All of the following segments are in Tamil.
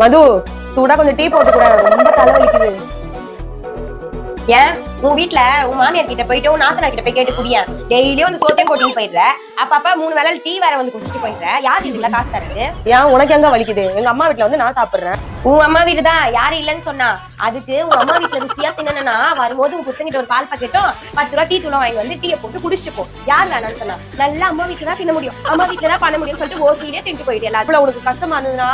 மது சூடா கொஞ்சம் டீ போட்டு கூட ரொம்ப தலைவலிக்குது. ஏன்? உன் வீட்ல உன் மாமியார் கிட்ட போயிட்டு உன் நாத்தனார் கிட்ட போய் கேட்டு குடியேன் டெய்லியும் வந்து சோத்தையும் கொட்டிட்டு போயிடுற. அப்பப்ப மூணு வேளை டீ வேற வந்து குடிச்சிட்டு போயிடுற. யார் இதுல காசு தரது? ஏன்? உனக்கு எங்க வலிக்குது? எங்க அம்மா வீட்ல வந்து நான் சாப்பிடுறேன். உன் அம்மா வீடு தான் யாரும் இல்லைன்னு சொன்னா. அதுக்கு உன் அம்மா வீட்ல ருசியா தின்னா வரும்போது உன் புத்தங்கிட்ட ஒரு பால் பாக்கெட்டும் பத்து ரூபா டீ தூளம் வாங்கி வந்து டீயை போட்டு குடிச்சிட்டு போ. யார் வேணாம்னு சொன்னா. நல்லா அம்மா வீட்டுல தான் தின்ன முடியும். அம்மா வீட்டுல தான் பண்ண முடியும்னு சொல்லிட்டு ஓசியிலே தின்ட்டு போயிடு எல்லாரும் உனக்கு கஷ்டமா இருந்ததுன்னா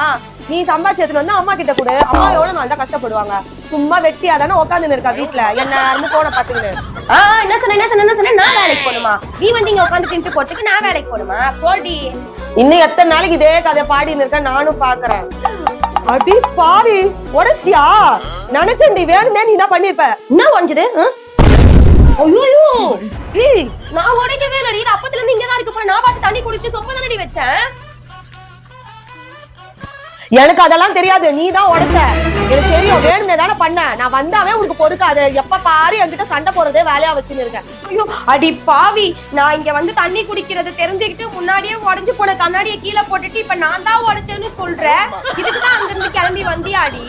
நீ சம்பாதிச்சு எடுத்துட்டு வந்து அம்மா கிட்ட கொடு. அம்மா எவ்வளவு நாள் தான் கஷ்டப்படுவாங்க. சும்மா வெட்டியா தானே உட்காந்து இருக்கா வீட்ல? என்ன இருந்து போன பாத்துக்கிட்டு ஆ என்ன சொன்ன என்ன சொன்ன என்ன சொன்ன? நான் வேலைக்கு போகணுமா? நீ வந்து இங்க உட்காந்து தின்ட்டு போட்டுக்கு நான் வேலைக்கு போகணுமா? போடி. இன்னும் எத்தனை நாளைக்கு இதே கதை பாடின்னு இருக்க நானும் பாக்குறேன். அடி பாவி உடச்சியா நினைச்சேன்டி வேணுமே நீ என்ன பண்ணிருப்ப? என்ன உடஞ்சது? ஐயோ ஏய் நான் உடைக்கவே இல்லடி. இது அப்பத்துல இருந்து இங்க தான் இருக்கு போல. நான் பார்த்து தண்ணி குடிச்சு சொம்ப தானடி வச்சேன்? எனக்கு அதெல்லாம் தெரியாது. நீ தான் உடைச்ச. எனக்கு தெரியும். வேணுமே தானே பண்ண. நான் வந்தாவே உனக்கு பொறுக்காது. எப்ப பாரு என்கிட்ட சண்டை போறதே வேலையா வச்சுன்னு இருக்கேன். ஐயோ அடி பாவி. நான் இங்க வந்து தண்ணி குடிக்கிறது தெரிஞ்சுக்கிட்டு முன்னாடியே உடஞ்சு போன கண்ணாடியை கீழே போட்டுட்டு இப்ப நான் தான் உடைச்சேன்னு சொல்றேன் இதுக்கு தான் அங்க இருந்து கிளம்பி வந்தியாடி?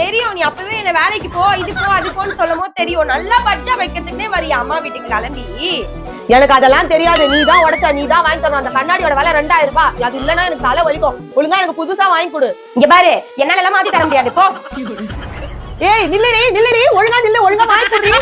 தெரியும். நீ அப்பவே என்ன வேலைக்கு போ இது போ அது போன்னு சொல்லும் போது தெரியும். நல்லா பட்ஜா வைக்கிறதுக்குன்னே வரியா? அம்மா வீட்டுக்கு கிளம்பி. எனக்கு அதெல்லாம் தெரியாது. நீ தான் உடைச்ச நீ தான் வாங்கி தரணும். அந்த கண்ணாடியோட விலை ரெண்டாயிரம் ரூபாய். அது இல்லைன்னா எனக்கு தலை வலிக்கும். ஒழுங்கா எனக்கு புதுசா வாங்கி கொடு. இங்க பாரு என்னால எல்லாம் மாத்தி தர முடியாது. போ. ஏய் நில்லுடி நில்லுடி. ஒழுங்கா நில்லு ஒழுங்கா வாங்கி கொடுறீங்க